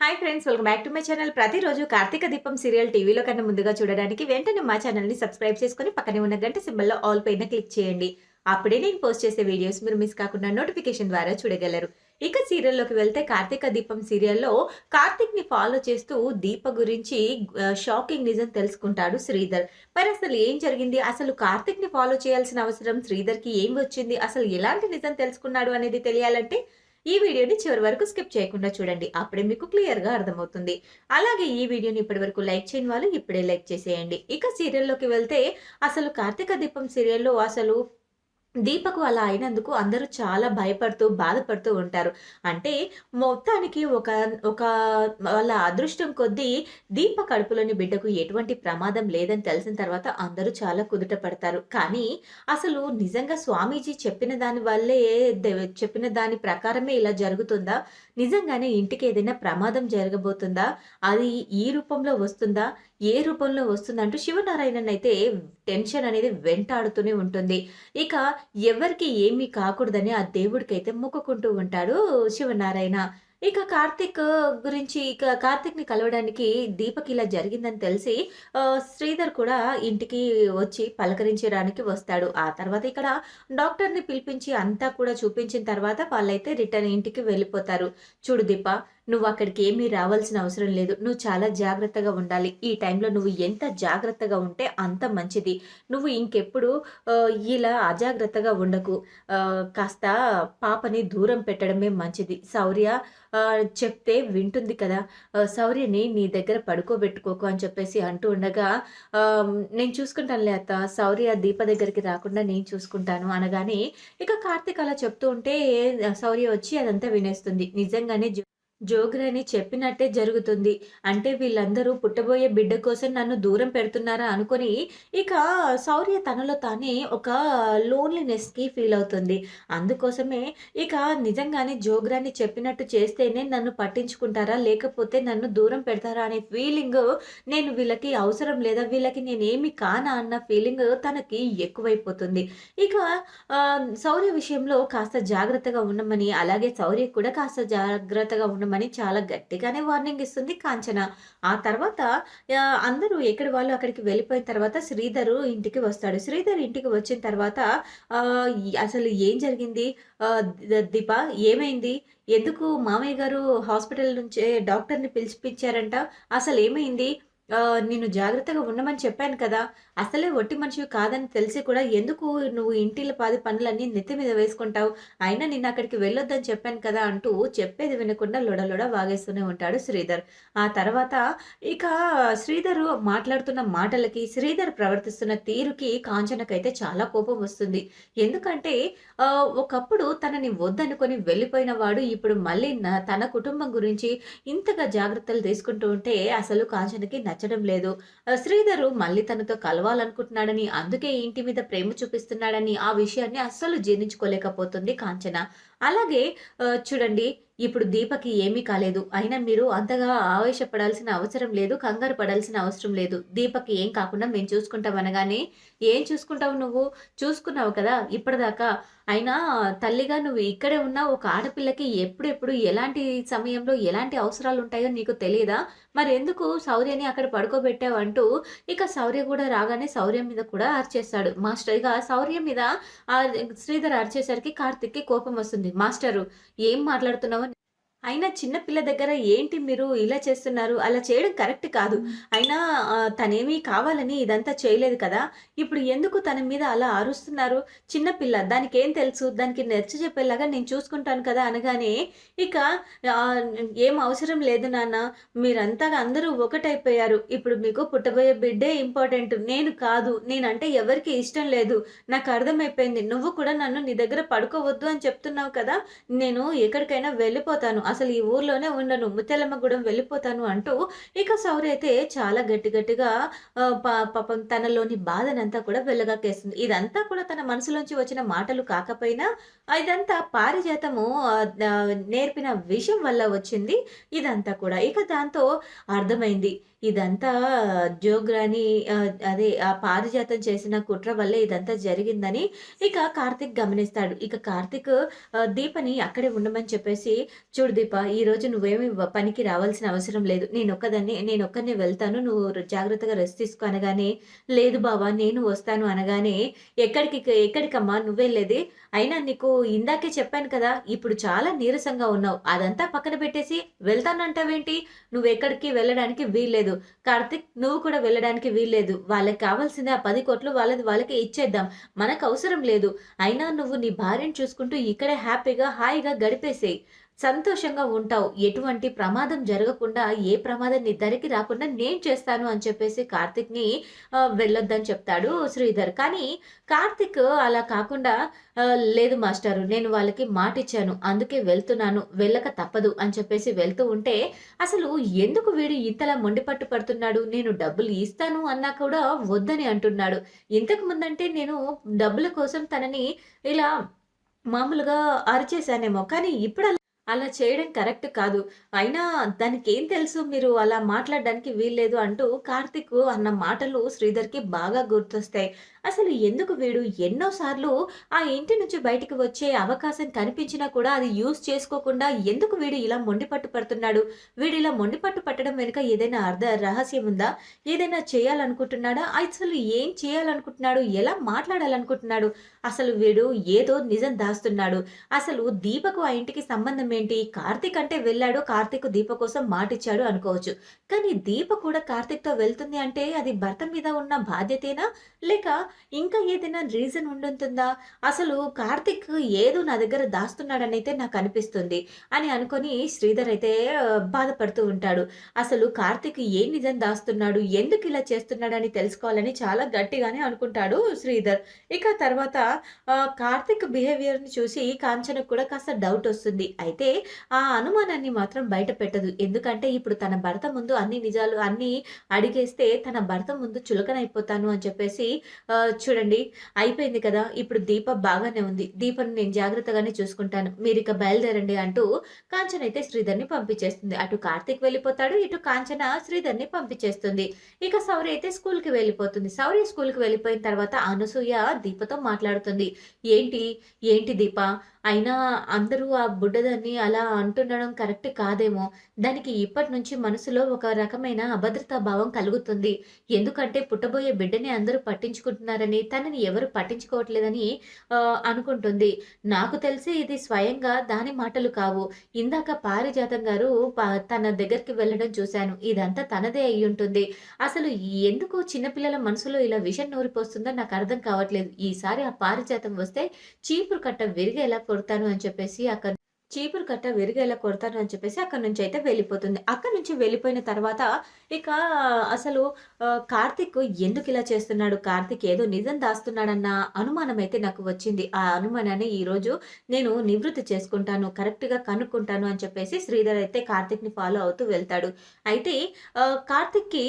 Hi friends welcome back to my channel ప్రతిరోజు కార్తీక దీపం serial టీవీలో కన్నా ముందుగా చూడడానికి వెంటనే మా ఛానల్ని సబ్స్క్రైబ్ చేసుకొని పక్కనే ఉన్న గంట సింబల్లో ఆల్ పైన క్లిక్ చేయండి. అప్పుడే నేను పోస్ట్ చేసే వీడియోస్ మీరు మిస్ కాకుండా నోటిఫికేషన్ ద్వారా చూడగలరు. ఇక సీరియల్లోకి వెళ్తే కార్తీక దీపం సీరియల్లో కార్తీక్ని ఫాలో చేస్తూ దీప గురించి షాకింగ్ నిజం తెలుసుకుంటాడు శ్రీధర్. మరి అసలు ఏం జరిగింది? అసలు కార్తీక్ని ఫాలో చేయాల్సిన అవసరం శ్రీధర్కి ఏం వచ్చింది? అసలు ఎలాంటి నిజం తెలుసుకున్నాడు అనేది తెలియాలంటే ఈ వీడియోని చివరి వరకు స్కిప్ చేయకుండా చూడండి అప్పుడే మీకు క్లియర్గా అర్థమవుతుంది. అలాగే ఈ వీడియోని ఇప్పటి వరకు లైక్ చేయని వాళ్ళు ఇప్పుడే లైక్ చేసేయండి. ఇక సీరియల్లోకి వెళ్తే అసలు కార్తీక దీపం సీరియల్లో అసలు దీపకు అలా అయినందుకు అందరూ చాలా భయపడుతూ బాధపడుతూ ఉంటారు. అంటే మొత్తానికి ఒక ఒక వాళ్ళ అదృష్టం కొద్దీ దీప కడుపులోని బిడ్డకు ఎటువంటి ప్రమాదం లేదని తెలిసిన తర్వాత అందరూ చాలా కుదుట పడతారు. కానీ అసలు నిజంగా స్వామీజీ చెప్పిన దాని వల్లే చెప్పిన దాని ప్రకారమే ఇలా జరుగుతుందా? నిజంగానే ఇంటికి ఏదైనా ప్రమాదం జరగబోతుందా? అది ఈ రూపంలో వస్తుందా? ఏ రూపంలో వస్తుందంటూ శివనారాయణన్ అయితే టెన్షన్ అనేది వెంటాడుతూనే ఉంటుంది. ఇక ఎవరికి ఏమీ కాకూడదని ఆ దేవుడికైతే మొక్కుకుంటూ ఉంటాడు శివనారాయణ. ఇక కార్తిక్ గురించి ఇక కార్తీక్ని కలవడానికి దీపక్ ఇలా జరిగిందని తెలిసి శ్రీధర్ కూడా ఇంటికి వచ్చి పలకరించడానికి వస్తాడు. ఆ తర్వాత ఇక్కడ డాక్టర్ని పిలిపించి అంతా కూడా చూపించిన తర్వాత వాళ్ళైతే రిటర్న్ ఇంటికి వెళ్ళిపోతారు. చూడు దీప నువ్వు అక్కడికి ఏమీ రావాల్సిన అవసరం లేదు. నువ్వు చాలా జాగ్రత్తగా ఉండాలి. ఈ టైంలో నువ్వు ఎంత జాగ్రత్తగా ఉంటే అంత మంచిది. నువ్వు ఇంకెప్పుడు ఇలా అజాగ్రత్తగా ఉండకు. కాస్త పాపని దూరం పెట్టడమే మంచిది. శౌర్య చెప్తే వింటుంది కదా. సౌర్యని శౌర్యని నీ దగ్గర పడుకోబెట్టుకోకు అని చెప్పేసి అంటూ ఉండగా నేను చూసుకుంటానులే అత్త. శౌర్య దీప దగ్గరికి రాకుండా నేను చూసుకుంటాను అనగానే ఇక కార్తీక్ అలా చెప్తూ ఉంటే శౌర్య వచ్చి అదంతా వినేస్తుంది. నిజంగానే జోగ్రాని చెప్పినట్టే జరుగుతుంది. అంటే వీళ్ళందరూ పుట్టబోయే బిడ్డ కోసం నన్ను దూరం పెడుతున్నారా అనుకొని ఇక శౌర్య తనలో తానే ఒక లోన్లీనెస్కి ఫీల్ అవుతుంది. అందుకోసమే ఇక నిజంగానే జోగ్రాని చెప్పినట్టు చేస్తేనే నన్ను పట్టించుకుంటారా లేకపోతే నన్ను దూరం పెడతారా అనే ఫీలింగ్ నేను వీళ్ళకి అవసరం లేదా వీళ్ళకి నేనేమి కానా అన్న ఫీలింగ్ తనకి ఎక్కువైపోతుంది. ఇక సౌర్య శౌర్య విషయంలో కాస్త జాగ్రత్తగా ఉండమని అలాగే శౌర్య కూడా కాస్త జాగ్రత్తగా ఉండమని చాలా గట్టిగానే వార్నింగ్ ఇస్తుంది కాంచన. ఆ తర్వాత అందరూ ఎక్కడి వాళ్ళు అక్కడికి వెళ్ళిపోయిన తర్వాత శ్రీధరు ఇంటికి వస్తాడు. శ్రీధర్ ఇంటికి వచ్చిన తర్వాత అసలు ఏం జరిగింది? దీప ఏమైంది? ఎందుకు మామయ్య గారు హాస్పిటల్ నుంచే డాక్టర్ని పిలిచిపించారంట? అసలు ఏమైంది? నేను జాగ్రత్తగా ఉండమని చెప్పాను కదా. అసలే ఒట్టి మనిషి కాదని తెలిసి కూడా ఎందుకు నువ్వు ఇంటిలో పాది పనులన్నీ నెత్తి మీద వేసుకుంటావు? అయినా నిన్న అక్కడికి వెళ్ళొద్దని చెప్పాను కదా అంటూ చెప్పేది వినకుండా లొడలొడ వాగేస్తూనే ఉంటాడు శ్రీధర్. ఆ తర్వాత ఇక శ్రీధర్ మాట్లాడుతున్న మాటలకి శ్రీధర్ ప్రవర్తిస్తున్న తీరుకి కాంచనకైతే చాలా కోపం వస్తుంది. ఎందుకంటే ఒకప్పుడు తనని వద్దనుకొని వెళ్ళిపోయిన వాడు ఇప్పుడు మళ్ళీ తన కుటుంబం గురించి ఇంతగా జాగ్రత్తలు తీసుకుంటూ ఉంటే అసలు కాంచనకి నచ్చడం లేదు. శ్రీధరు మళ్ళీ తనతో కలవాలనుకుంటున్నాడని అందుకే ఇంటి మీద ప్రేమ చూపిస్తున్నాడని ఆ విషయాన్ని అస్సలు జీర్ణించుకోలేకపోతుంది కాంచన. అలాగే చూడండి ఇప్పుడు దీపకి ఏమీ కాలేదు. అయినా మీరు అంతగా ఆవేశపడాల్సిన అవసరం లేదు కంగారు పడాల్సిన అవసరం లేదు. దీపకి ఏం కాకుండా మేము చూసుకుంటాం అనగానే ఏం చూసుకుంటావు నువ్వు? చూసుకున్నావు కదా ఇప్పటిదాకా అయినా తల్లిగా నువ్వు ఇక్కడే ఉన్న ఒక ఆడపిల్లకి ఎప్పుడెప్పుడు ఎలాంటి సమయంలో ఎలాంటి అవసరాలు ఉంటాయో నీకు తెలియదా మరి ఎందుకు శౌర్యని అక్కడ పడుకోబెట్టావు అంటూ ఇక శౌర్య కూడా రాగానే శౌర్యం మీద కూడా అరిచేస్తాడు మాస్టర్గా శౌర్య మీద ఆ శ్రీధర్ అరిచేసరికి కార్తిక్కి కోపం వస్తుంది. మాస్టరు ఏం మాట్లాడుతున్నావు అయినా చిన్న పిల్ల దగ్గర ఏంటి మీరు ఇలా చేస్తున్నారు? అలా చేయడం కరెక్ట్ కాదు. అయినా తనేమీ కావాలని ఇదంతా చేయలేదు కదా? ఇప్పుడు ఎందుకు తన మీద అలా అరుస్తున్నారు? చిన్న పిల్ల దానికి ఏం తెలుసు? దానికి నచ్చ చెప్పేలాగా నేను చూసుకుంటాను కదా అనగానే ఇక ఏం అవసరం లేదు నాన్న. మీరంతా అందరూ ఒకటైపోయారు. ఇప్పుడు మీకు పుట్టబోయే బిడ్డే ఇంపార్టెంట్. నేను కాదు. నేనంటే ఎవరికి ఇష్టం లేదు. నాకు అర్థమైపోయింది. నువ్వు కూడా నన్ను నీ దగ్గర పడుకోవద్దు అని చెప్తున్నావు కదా? నేను ఎక్కడికైనా వెళ్ళిపోతాను. అసలు ఈ ఊర్లోనే ఉండను ముత్యాలమ్మగూడెం వెళ్ళిపోతాను అంటూ ఇక సౌర్య అయితే చాలా గట్టి గట్టిగా పా- పాపం తనలోని బాధనంతా కూడా వెళ్ళగాకేస్తుంది. ఇదంతా కూడా తన మనసులోంచి వచ్చిన మాటలు కాకపోయినా ఇదంతా పారిజాతము నేర్పిన విషయం వల్ల వచ్చింది ఇదంతా కూడా. ఇక దాంతో అర్థమైంది. ఇదంతా జోగ్రాని అదే ఆ పారిజాతం చేసిన కుట్ర వల్లే ఇదంతా జరిగిందని ఇక కార్తీక్ గమనిస్తాడు. ఇక కార్తీక్ దీపని అక్కడే ఉండమని చెప్పేసి, "చూడు దీప ఈరోజు నువ్వేమి పనికి రావాల్సిన అవసరం లేదు. నేను ఒక్కదాన్నే నేను నేనొక్కడినే వెళ్తాను. నువ్వు జాగ్రత్తగా రెస్ట్ తీసుకో" అనగానే, "లేదు బావా నేను వస్తాను" అనగానే, "ఎక్కడికి ఎక్కడికమ్మా నువ్వెళ్ళేది? అయినా నీకు ఇందాకే చెప్పాను కదా! ఇప్పుడు చాలా నీరసంగా ఉన్నావు. అదంతా పక్కన పెట్టేసి వెళ్తానంటావేంటి? నువ్వెక్కడికి వెళ్ళడానికి వీల్లేదు. కార్తిక్ నువ్వు కూడా వెళ్ళడానికి వీల్లేదు. వాళ్ళకి కావాల్సింది ఆ 10,00,00,000 వాళ్ళది వాళ్ళకి ఇచ్చేద్దాం. మనకు అవసరం లేదు. అయినా నువ్వు నీ భార్యను చూసుకుంటూ ఇక్కడే హ్యాపీగా, హాయిగా గడిపేసేయి. సంతోషంగా ఉంటావు. ఎటువంటి ప్రమాదం జరగకుండా, ఏ ప్రమాదం నీ దరికి రాకుండా నేను చేస్తాను" అని చెప్పేసి కార్తిక్ని వెళ్ళొద్దని చెప్తాడు శ్రీధర్. కానీ కార్తీక్ అలా కాకుండా "లేదు మాస్టారు నేను వాళ్ళకి మాటిచ్చాను. అందుకే వెళ్తున్నాను. వెళ్ళక తప్పదు" అని చెప్పేసి వెళ్తూ ఉంటే, అసలు ఎందుకు వీడు ఇంతలా మొండిపట్టు పడుతున్నాడు? నేను డబ్బులు ఇస్తాను అన్నా కూడా వద్దని అంటున్నాడు. ఇంతకు ముందంటే నేను డబ్బుల కోసం తనని ఇలా మామూలుగా అరిచేశానేమో. కానీ ఇప్పుడు అలా చేయడం కరెక్ట్ కాదు. అయినా దానికేం తెలుసు మీరు అలా మాట్లాడడానికి వీల్లేదు అంటూ కార్తీక్ అన్న మాటలు శ్రీధర్‌కి బాగా గుర్తొస్తాయి. అసలు ఎందుకు వీడు ఎన్నోసార్లు ఆ ఇంటి నుంచి బయటికి వచ్చే అవకాశం కనిపించినా కూడా అది యూజ్ చేసుకోకుండా ఎందుకు వీడు ఇలా మొండిపట్టు పడుతున్నాడు? వీడు ఇలా మొండిపట్టు పట్టడం వెనుక ఏదైనా అర్ధ రహస్యం ఉందా? ఏదైనా చేయాలనుకుంటున్నాడా? అసలు ఏం చేయాలనుకుంటున్నాడు? ఎలా మాట్లాడాలనుకుంటున్నాడు? అసలు వీడు ఏదో నిజం దాస్తున్నాడు. అసలు దీపకు ఆ ఇంటికి సంబంధం ఏంటి? కార్తీక్ అంటే వెళ్ళాడు. కార్తీక్ దీప కోసం మాటిచ్చాడు అనుకోవచ్చు. కానీ దీప కూడా కార్తీక్‌తో వెళ్తుంది అంటే అది భర్త మీద ఉన్న బాధ్యతేనా? లేక ఇంకా ఏదైనా రీజన్ ఉండుంటుందా? అసలు కార్తీక్ ఏదో నా దగ్గర దాస్తున్నాడనైతే నాకనిపిస్తుంది అని అనుకొని శ్రీధర్ అయితే బాధపడుతూ ఉంటాడు. అసలు కార్తీక్ ఏ నిజం దాస్తున్నాడు? ఎందుకు ఇలా చేస్తున్నాడని తెలుసుకోవాలని చాలా గట్టిగానే అనుకుంటాడు శ్రీధర్. ఇక తర్వాత కార్తిక్ కార్తీక్ బిహేవియర్‌ని చూసి కాంచనకు కూడా కాస్త డౌట్ వస్తుంది. అయితే అయితే ఆ అనుమానాన్ని మాత్రం బయట పెట్టదు. ఎందుకంటే ఇప్పుడు తన భర్త ముందు అన్ని నిజాలు అన్ని అడిగేస్తే తన భర్త ముందు చులకనైపోతాను అని చెప్పేసి చూడండి అయిపోయింది కదా! ఇప్పుడు దీప బాగానే ఉంది. దీపను నేను జాగ్రత్తగానే చూసుకుంటాను. మీరు ఇక బయలుదేరండి అంటూ కాంచన అయితే శ్రీధర్‌ని పంపించేస్తుంది. అటు కార్తీక్ వెళ్ళిపోతాడు. ఇటు కాంచన శ్రీధర్‌ని పంపించేస్తుంది. ఇక సౌరి అయితే స్కూల్‌కి వెళ్ళిపోతుంది. శౌర్య స్కూల్‌కి వెళ్ళిపోయిన తర్వాత అనసూయ దీపతో మాట్లాడుతుంది. "ఏంటి? ఏంటి దీప? అయినా అందరూ ఆ బుడ్డదాన్ని అలా అంటుండడం కరెక్ట్ కాదేమో! దానికి ఇప్పటినుంచి మనసులో ఒక రకమైన అభద్రతా భావం కలుగుతుంది. ఎందుకంటే పుట్టబోయే బిడ్డని అందరూ పట్టించుకుంటున్నారని, తనని ఎవరు పట్టించుకోవట్లేదని అనుకుంటుంది. నాకు తెలిసి ఇది స్వయంగా దాని మాటలు కావు. ఇందాక పారిజాతం గారు తన దగ్గరికి వెళ్ళడం చూశాను. ఇదంతా తనదే అయి ఉంటుంది అసలు ఎందుకు చిన్నపిల్లల మనసులో ఇలా విషం నూరిపోస్తుందో నాకు అర్థం కావట్లేదు. ఈసారి ఆ పారిజాతం వస్తే చీపురు కట్ట విరిగేలా కొడతాను" అని చెప్పేసి అక్కడ చీపురు కట్ట విరిగేలా కొడతాను అని చెప్పేసి అక్కడి నుంచయితే వెళ్ళిపోతుంది. అక్కడి నుంచి వెళ్ళిపోయిన తర్వాత ఇక అసలు కార్తిక్ ఎందుకు ఇలా చేస్తున్నాడు? కార్తిక్ ఏదో నిజం దాస్తున్నాడన్న అనుమానం అయితే నాకు వచ్చింది. ఆ అనుమానాన్ని ఈరోజు నేను నివృత్తి చేసుకుంటాను. కరెక్ట్‌గా కనుక్కుంటాను అని చెప్పేసి శ్రీధర్ అయితే కార్తిక్ని ఫాలో అవుతూ వెళ్తాడు. అయితే కార్తిక్కి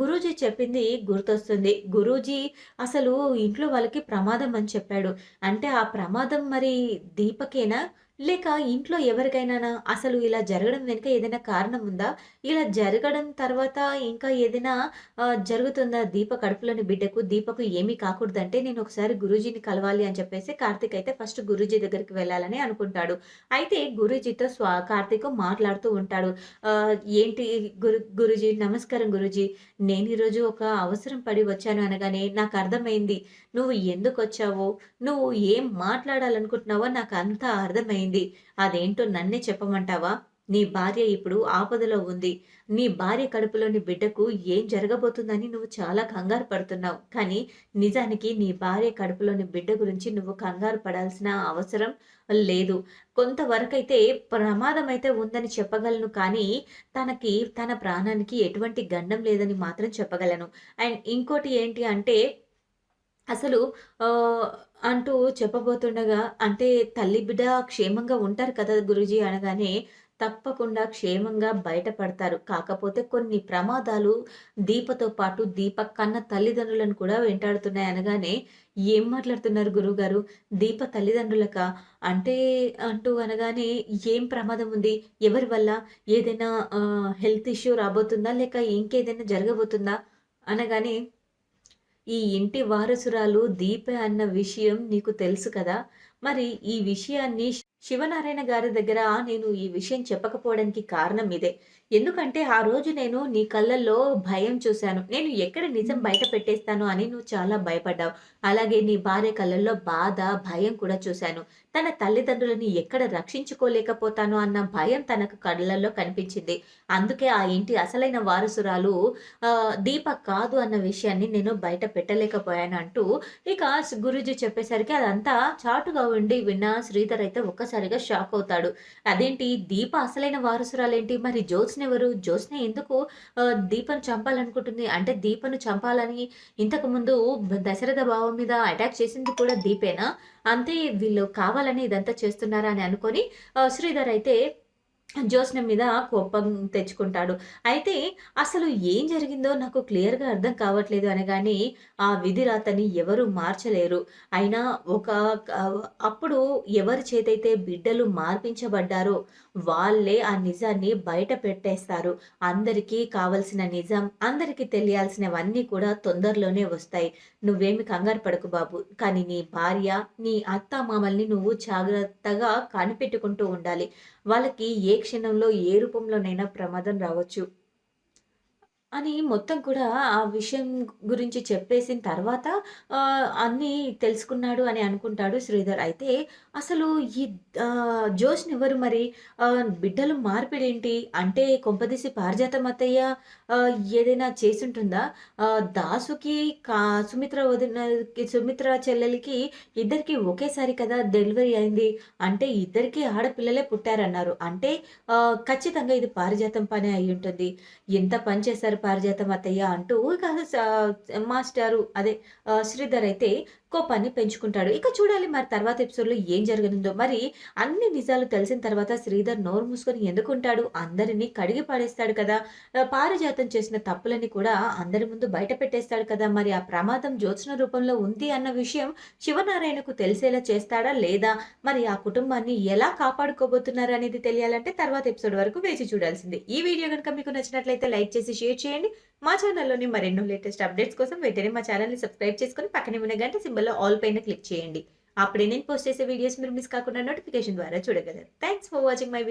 గురూజీ చెప్పింది గుర్తొస్తుంది. గురూజీ అసలు ఇంట్లో వాళ్ళకి ప్రమాదం అని చెప్పాడు. అంటే ఆ ప్రమాదం మరి దీపకేనా? లేక ఇంట్లో ఎవరికైనా అసలు ఇలా జరగడం వెనుక ఏదైనా కారణం ఉందా? ఇలా జరగడం తర్వాత ఇంకా ఏదైనా జరుగుతుందా దీప కడుపులోని బిడ్డకు? దీపకు ఏమీ కాకూడదంటే నేను ఒకసారి గురూజీని కలవాలి అని చెప్పేసి కార్తీక్ అయితే ఫస్ట్ గురూజీ దగ్గరికి వెళ్ళాలని అనుకుంటాడు. అయితే గురూజీతో స్వా కార్తీక్ మాట్లాడుతూ ఉంటాడు. "ఏంటి గురు గురూజీ నమస్కారం గురూజీ. నేను ఈరోజు ఒక అవసరం పడి వచ్చాను" అనగానే నాకు అర్థమైంది నువ్వు ఎందుకు వచ్చావో నువ్వు ఏం మాట్లాడాలనుకుంటున్నావో నాకు అంతా అర్థమైంది. అదేంటో నన్నే చెప్పమంటావా? నీ భార్య ఇప్పుడు ఆపదలో ఉంది. నీ భార్య కడుపులోని బిడ్డకు ఏం జరగబోతుందని నువ్వు చాలా కంగారు పడుతున్నావు. కానీ నిజానికి నీ భార్య కడుపులోని బిడ్డ గురించి నువ్వు కంగారు పడాల్సిన అవసరం లేదు. కొంతవరకైతే ప్రమాదం అయితే ఉందని చెప్పగలను కానీ, తనకి తన ప్రాణానికి ఎటువంటి గండం లేదని మాత్రం చెప్పగలను. అండ్ ఇంకోటి ఏంటి అంటే అసలు అంటూ చెప్పబోతుండగా అంటే తల్లి, బిడ్డ క్షేమంగా ఉంటారు కదా గురూజీ అనగానే, తప్పకుండా క్షేమంగా బయటపడతారు. కాకపోతే కొన్ని ప్రమాదాలు దీపతో పాటు దీప కన్న తల్లిదండ్రులను కూడా వెంటాడుతున్నాయి అనగానే, "ఏం మాట్లాడుతున్నారు గురువుగారు? దీప తల్లిదండ్రులకా? అంటే" అంటూ అనగానే, "ఏం ప్రమాదం ఉంది? ఎవరి వల్ల? ఏదైనా హెల్త్ ఇష్యూ రాబోతుందా? లేక ఇంకేదైనా జరగబోతుందా?" అనగానే, "ఈ ఇంటి వారసురాలు దీపే అన్న విషయం నీకు తెలుసు కదా! మరి ఈ విషయాన్ని శివనారాయణ గారి దగ్గర నేను ఈ విషయం చెప్పకపోవడానికి కారణం ఇదే. ఎందుకంటే ఆ రోజు నేను నీ కళ్ళల్లో భయం చూశాను. నేను ఎక్కడ నిజం బయట పెట్టేస్తానో అని నువ్వు చాలా భయపడ్డావు. అలాగే నీ భార్య కళ్ళల్లో బాధ, భయం కూడా చూశాను. తన తల్లిదండ్రులని ఎక్కడ రక్షించుకోలేకపోతానో అన్న భయం తనకు కళ్ళల్లో కనిపించింది. అందుకే ఆ ఇంటి అసలైన వారసురాలు దీప కాదు అన్న విషయాన్ని నేను బయట పెట్టలేకపోయాను" అంటూ ఇక గురూజీ చెప్పేసరికి అదంతా చాటుగా ఉండి విన్న శ్రీధర్ అయితే ఒక్కసారిగా షాక్ అవుతాడు. అదేంటి దీప అసలైన వారసురాలేంటి? మరి జ్యోత్స్న ఎవరు? జ్యోత్స్న ఎందుకు దీపను చంపాలనుకుంటుంది? అంటే దీపను చంపాలని ఇంతకుముందు దశరథ భావం మీద అటాక్ చేసింది కూడా దీపేనా? అంతే వీళ్ళు కావాలని ఇదంతా చేస్తున్నారా అని అనుకొని శ్రీధర్ అయితే జ్యోత్స్న మీద కోపం తెచ్చుకుంటాడు. అయితే అసలు ఏం జరిగిందో నాకు క్లియర్‌గా అర్థం కావట్లేదు అనగానే, "ఆ విధిరాతని ఎవరు మార్చలేరు. అయినా ఒక అప్పుడు ఎవరి చేతైతే బిడ్డలు మార్పించబడ్డారో వాళ్ళే ఆ నిజాన్ని బయట పెట్టేస్తారు. అందరికీ కావాల్సిన నిజం, అందరికీ తెలియాల్సినవన్నీ కూడా తొందరలోనే వస్తాయి. నువ్వేమి కంగారు పడకు బాబు. కానీ నీ భార్య, నీ అత్తామామల్ని నువ్వు జాగ్రత్తగా కనిపెట్టుకుంటూ ఉండాలి. వాళ్ళకి ఏ క్షణంలో, ఏ రూపంలోనైనా ప్రమాదం రావచ్చు." అని మొత్తం కూడా ఆ విషయం గురించి చెప్పేసిన తర్వాత అన్నీ తెలుసుకున్నాడు అని అనుకుంటాడు శ్రీధర్. అయితే అసలు ఈ జోష్ ఎవరు మరి? బిడ్డలు బిడ్డలు మార్పిడేంటి? అంటే కొంపదీసి పారిజాతం అత్తయ్య ఏదైనా చేసుంటుందా? దాసుకి కా సుమిత్ర వదినకి సుమిత్ర చెల్లెలికి ఇద్దరికి ఒకేసారి కదా డెలివరీ అయింది. అంటే ఇద్దరికీ ఆడపిల్లలే పుట్టారన్నారు. అంటే ఖచ్చితంగా ఇది పారిజాతం పని అయి ఉంటుంది ఎంత పని చేశారు పారిజాతం అత్తయ్య అంటూ ఇక మాస్టారు అదే శ్రీధర్ అయితే కోపాన్ని పెంచుకుంటాడు. ఇక చూడాలి మరి తర్వాత ఎపిసోడ్‌లో ఏం జరగనుందో. మరి అన్ని నిజాలు తెలిసిన తర్వాత శ్రీధర్ నోరు మూసుకొని ఎందుకుంటాడు? అందరిని కడిగి పడేస్తాడు కదా! పారిజాతం చేసిన తప్పులని కూడా అందరి ముందు బయట పెట్టేస్తాడు కదా! మరి ఆ ప్రమాదం జ్యోత్స్న రూపంలో ఉంది అన్న విషయం శివనారాయణకు తెలిసేలా చేస్తాడా? లేదా? మరి ఆ కుటుంబాన్ని ఎలా కాపాడుకోబోతున్నారు అనేది తెలియాలంటే తర్వాత ఎపిసోడ్ వరకు వేచి చూడాల్సిందే. ఈ వీడియో కనుక మీకు నచ్చినట్లయితే లైక్ చేసి షేర్ చేయండి. మా ఛానల్‌లోని మరెన్నో లేటెస్ట్ అప్డేట్స్ కోసం వెంటనే మా ఛానల్ని సబ్స్క్రైబ్ చేసుకొని పక్కనే ఉన్న గంట సింబల్‌లో ఆల్ పైన క్లిక్ చేయండి. అప్పుడే నేను పోస్ట్ చేసే వీడియోస్ మీరు మిస్ కాకుండా నోటిఫికేషన్ ద్వారా చూడగలరు. Thanks for watching my